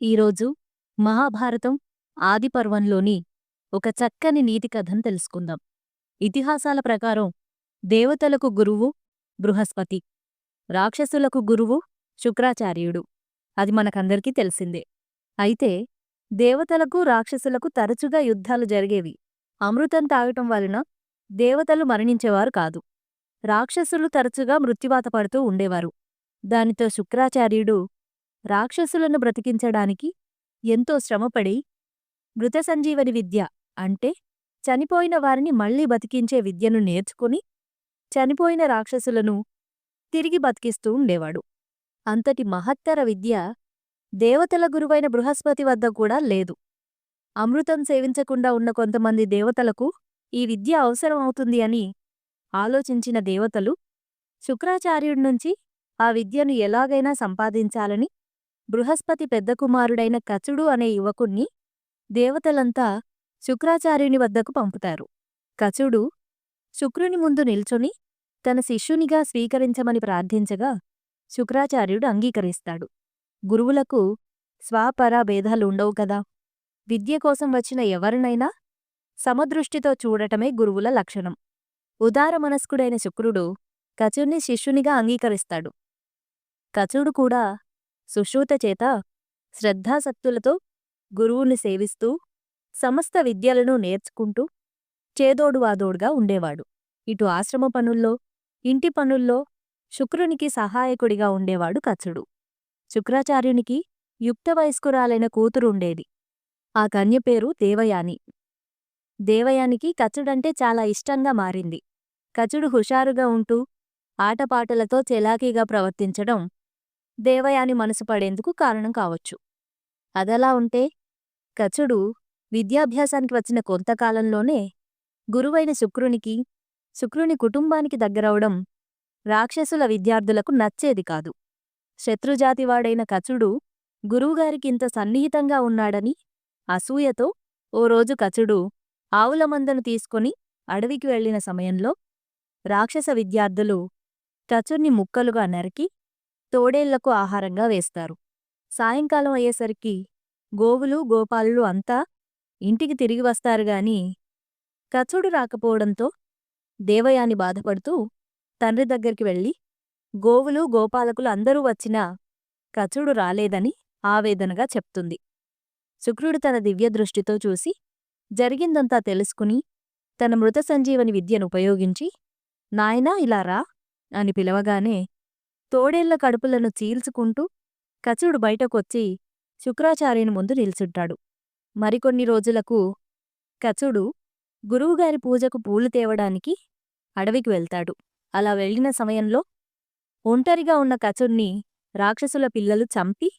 ఈరోజు మహాభారతం ఆదిపర్వంలోని ఒక చక్కని నీతి కథను తెలుసుకుందాం. ఇతిహాసాల ప్రకారం దేవతలకు గురువు బృహస్పతి రాక్షసులకు గురువు శుక్రాచార్యుడు. అది మనకందరికీ తెలిసిందే. అయితే దేవతలకు రాక్షసులకు తరచుగా యుద్ధాలు జరిగేవి. అమృతం తాగటం వలన దేవతలు మరణించేవారు కాదు. రాక్షసులు తరచుగా మృత్యువాత పడుతూ ఉండేవారు. దానితో శుక్రాచార్యుడు రాక్షసులను బ్రతికించడానికి ఎంతో శ్రమపడి మృత సంజీవని విద్య అంటే చనిపోయిన వారిని మళ్ళీ బతికించే విద్యను నేర్చుకుని చనిపోయిన రాక్షసులను తిరిగి బతికిస్తూ ఉండేవాడు. అంతటి మహత్తర విద్య దేవతల గురువైన బృహస్పతి వద్ద కూడా లేదు. అమృతం సేవించకుండా ఉన్న కొంతమంది దేవతలకు ఈ విద్య అవసరం అవుతుంది అని ఆలోచించిన దేవతలు శుక్రాచార్యుడి నుంచి ఆ విద్యను ఎలాగైనా సంపాదించాలని బృహస్పతి పెద్ద కుమారుడైన కచుడు అనే యువకుణ్ణి దేవతలంతా శుక్రాచార్యుని వద్దకు పంపుతారు. కచుడు శుక్రుని ముందు నిల్చొని తన శిష్యునిగా స్వీకరించమని ప్రార్థించగా శుక్రాచార్యుడు అంగీకరిస్తాడు. గురువులకు స్వాపర భేదాలు ఉండవు కదా. విద్య కోసం వచ్చిన ఎవరినైనా సమదృష్టితో చూడటమే గురువుల లక్షణం. ఉదారమనస్కుడైన శుక్రుడు కచుడిని శిష్యునిగా అంగీకరిస్తాడు. కచుడు కూడా సుశ్రూత చేత శ్రద్ధాసక్తులతో గురువుని సేవిస్తూ సమస్త విద్యలను నేర్చుకుంటూ చేదోడువాదోడుగా ఉండేవాడు. ఇటు ఆశ్రమ పనుల్లో ఇంటి పనుల్లో శుక్రునికి సహాయకుడిగా ఉండేవాడు కచుడు. శుక్రాచార్యునికి యుక్త వయస్కురాలైన కూతురు ఉండేది ఆ కన్య పేరు దేవయాని. దేవయానికి కచుడంటే చాలా ఇష్టంగా మారింది. కచుడు హుషారుగా ఉంటూ ఆటపాటలతో చెలాకీగా ప్రవర్తించడం దేవయాని మనసు పడేందుకు కారణం కావచ్చు. అదలా ఉంటే కచుడు విద్యాభ్యాసానికి వచ్చిన కొంతకాలంలోనే గురువైన శుక్రునికి శుక్రుని కుటుంబానికి దగ్గరవడం రాక్షసుల విద్యార్థులకు నచ్చేది కాదు. శత్రుజాతివాడైన కచుడు గురువుగారికింత సన్నిహితంగా ఉన్నాడని అసూయతో ఓ రోజు కచుడు ఆవుల మందను తీసుకొని అడవికి వెళ్ళిన సమయంలో రాక్షస విద్యార్థులు కచుర్ని ముక్కలుగా నరికి తోడేళ్ళకు ఆహారంగా వేస్తారు. సాయంకాలం అయ్యేసరికి గోవులు గోపాలులు అంతా ఇంటికి తిరిగి వస్తారుగాని కచుడు రాకపోవడంతో దేవయాని బాధపడుతూ తండ్రి దగ్గరికి వెళ్ళి గోవులు గోపాలకులు అందరూ వచ్చినా కచుడు రాలేదని ఆవేదనగా చెప్తుంది. శుక్రుడు తన దివ్యదృష్టితో చూసి జరిగిందంతా తెలుసుకుని తన మృత సంజీవని విద్యను ఉపయోగించి నాయనా ఇలా రా అని పిలవగానే తోడేళ్ళ కడుపులను చీల్చుకుంటూ కచుడు బయటకొచ్చి శుక్రాచార్యుని ముందు నిల్చుంటాడు. మరికొన్ని రోజులకు కచుడు గురువుగారి పూజకు పూలు తేవడానికి అడవికి వెళ్తాడు. అలా వెళ్ళిన సమయంలో ఒంటరిగా ఉన్న కచుడిని రాక్షసుల పిల్లలు చంపి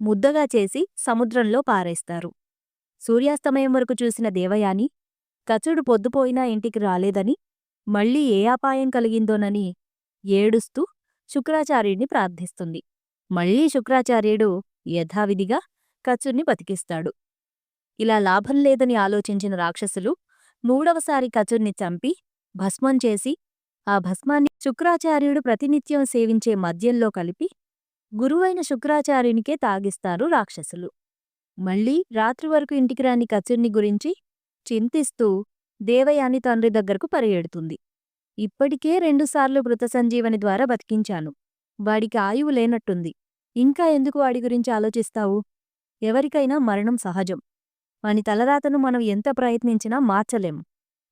ముద్దగా చేసి సముద్రంలో పారేస్తారు. సూర్యాస్తమయం వరకు చూసిన దేవయాని కచుడు పొద్దుపోయినా ఇంటికి రాలేదని మళ్ళీ ఏ అపాయం కలిగిందోనని ఏడుస్తూ శుక్రాచార్యుడిని ప్రార్థిస్తుంది. మళ్ళీ శుక్రాచార్యుడు యథావిధిగా కచుర్ని బతికిస్తాడు. ఇలా లాభం లేదని ఆలోచించిన రాక్షసులు మూడవసారి కచుర్ని చంపి భస్మం చేసి ఆ భస్మాన్ని శుక్రాచార్యుడు ప్రతినిత్యం సేవించే మద్యంలో కలిపి గురువైన శుక్రాచార్యునికే తాగిస్తారు రాక్షసులు. మళ్ళీ రాత్రి వరకు ఇంటికి రాని కచుర్ని గురించి చింతిస్తూ దేవయాని తండ్రి దగ్గరకు పరిగెడుతుంది. ఇప్పటికే రెండుసార్లు మృత సంజీవని ద్వారా బతికించాను. వాడికి ఆయువు లేనట్టుంది. ఇంకా ఎందుకు వాడి గురించి ఆలోచిస్తావు? ఎవరికైనా మరణం సహజం. వాని తలరాతను మనం ఎంత ప్రయత్నించినా మార్చలేం.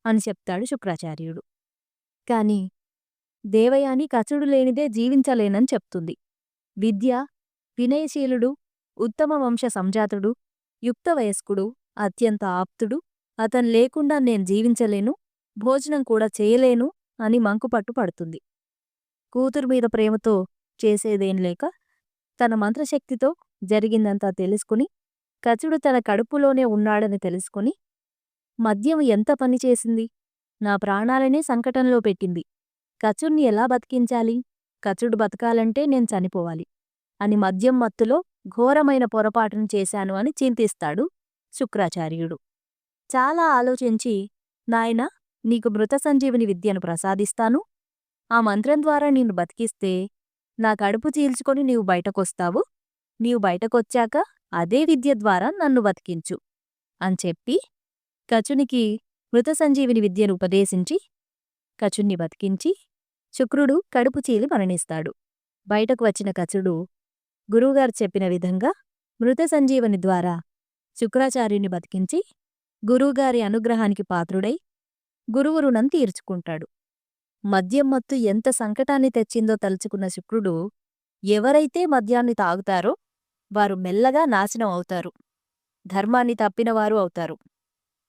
అని చెప్తాడు శుక్రాచార్యుడు. కాని దేవయాని కచుడు లేనిదే జీవించలేనని చెప్తుంది. విద్య వినయశీలుడు ఉత్తమ వంశ సంజాతుడు యుక్త వయస్కుడు అత్యంత ఆప్తుడు అతను లేకుండా నేను జీవించలేను భోజనం కూడా చేయలేను అని మంకుపట్టు పడుతుంది. కూతురు మీద ప్రేమతో చేసేదేం లేక తన మంత్రశక్తితో జరిగిందంతా తెలుసుకుని కచుడు తన కడుపులోనే ఉన్నాడని తెలుసుకుని మద్యం ఎంత పనిచేసింది నా ప్రాణాలనే సంకటంలో పెట్టింది. కచుడిని ఎలా బతికించాలి? కచుడు బతకాలంటే నేను చనిపోవాలి. అని మద్యం మత్తులో ఘోరమైన పొరపాటును చేశాను అని చింతిస్తాడు శుక్రాచార్యుడు. చాలా ఆలోచించి నాయనా నీకు మృత సంజీవిని విద్యను ప్రసాదిస్తాను. ఆ మంత్రం ద్వారా నిన్ను బతికిస్తే నా కడుపు చీల్చుకొని నీవు బయటకొస్తావు. నీవు బయటకొచ్చాక అదే విద్య ద్వారా నన్ను బతికించు. అని చెప్పి కచునికి మృత సంజీవిని విద్యను ఉపదేశించి కచుణ్ణి బతికించి శుక్రుడు కడుపు చీలి మరణిస్తాడు. బయటకు వచ్చిన కచుడు గురువుగారు చెప్పిన విధంగా మృత సంజీవని ద్వారా శుక్రాచార్యుని బతికించి గురువుగారి అనుగ్రహానికి పాత్రుడై గురువు రుణం తీర్చుకుంటాడు. మద్యం మత్తు ఎంత సంకటాన్ని తెచ్చిందో తలుచుకున్న శుక్రుడు ఎవరైతే మద్యాన్ని తాగుతారో వారు మెల్లగా నాశనం అవుతారు. ధర్మాన్ని తప్పినవారు అవుతారు.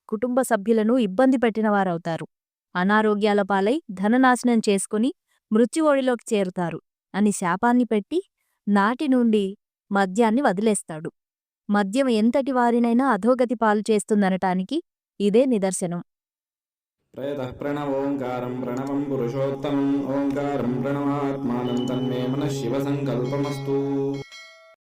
కుటుంబ సభ్యులను ఇబ్బంది పెట్టినవారవుతారు. అనారోగ్యాల పాలై ధననాశనం చేసుకుని మృత్యువోడిలోకి చేరుతారు అని శాపాన్ని పెట్టి నాటి నుండి మద్యాన్ని వదిలేస్తాడు. మద్యం ఎంతటి వారినైనా అధోగతి పాలు చేస్తుందనటానికి ఇదే నిదర్శనం. प्रयतः प्रणवोङ्कारं प्रणवं पुरुषोत्तमम् ओङ्कारं प्रणवात्मानं तन्मे मनः शिवसङ्कल्पमस्तु